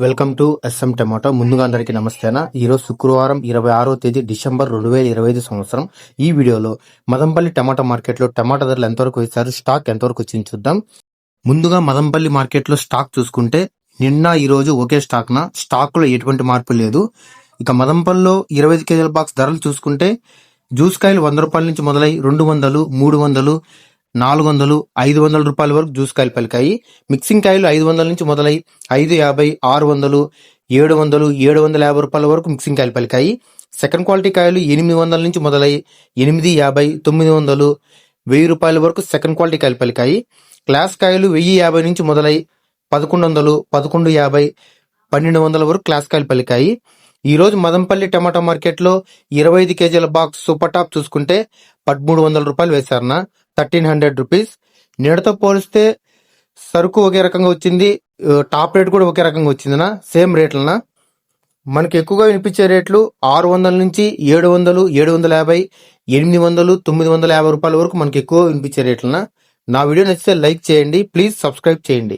Welcome to S M tomato. ముందుగా అందరికీ నమస్తేనా? ఈరోజు శుక్రవారం ఇరవై ఆరో తేదీ డిసెంబర్ రెండు వేల ఇరవై ఐదు సంవత్సరం. ఈ వీడియోలో మదంపల్లి టమాటా మార్కెట్లో టమాటా ధరలు ఎంతవరకు ఇస్తారు స్టాక్ ఎంతవరకు వచ్చింది చూద్దాం. ముందుగా మదంపల్లి మార్కెట్లో స్టాక్ చూసుకుంటే నిన్న ఈ రోజు ఒకే స్టాక్న? స్టాక్లో ఎటువంటి మార్పు లేదు. ఇక మదంపల్లిలో ఇరవై ఐదు కేజీల బాక్స్ ధరలు చూసుకుంటే జ్యూస్ కాయలు వంద రూపాయల నుంచి మొదలై రెండు వందలు మూడు వందలు నాలుగు వందలు ఐదు వందల రూపాయల వరకు జ్యూస్ కాయలు పలికాయి. మిక్సింగ్ కాయలు ఐదు వందల నుంచి మొదలై ఐదు యాభై ఆరు వందలు ఏడు వందలు ఏడు వందల యాభై రూపాయల వరకు మిక్సింగ్ కాయలు పలికాయి. సెకండ్ క్వాలిటీ కాయలు ఎనిమిది వందల నుంచి మొదలై ఎనిమిది యాభై తొమ్మిది వందలు వెయ్యి రూపాయల వరకు సెకండ్ క్వాలిటీ కాయలు పలికాయి. క్లాస్ కాయలు వెయ్యి యాభై నుంచి మొదలై పదకొండు వందలు పదకొండు యాభై పన్నెండు వందల వరకు క్లాస్ కాయలు పలికాయి. ఈరోజు మదంపల్లి టమాటా మార్కెట్లో ఇరవై ఐదు కేజీల బాక్స్ సూపర్ టాప్ చూసుకుంటే పదమూడు వందల రూపాయలు వేశారన్న. Thirteen hundred rupees. నీడతో పోలిస్తే సరుకు ఒకే రకంగా వచ్చింది. టాప్ రేట్ కూడా ఒకే రకంగా వచ్చిందినా సేమ్ రేట్లనా మనకి ఎక్కువగా వినిపించే రేట్లు ఆరు వందల నుంచి ఏడు వందలు ఏడు వందల యాభై ఎనిమిది వందలు తొమ్మిది వందల యాభై రూపాయల వరకు మనకి ఎక్కువ వినిపించే రేట్లనా నా వీడియో నచ్చితే లైక్ చేయండి. ప్లీజ్ సబ్స్క్రైబ్ చేయండి.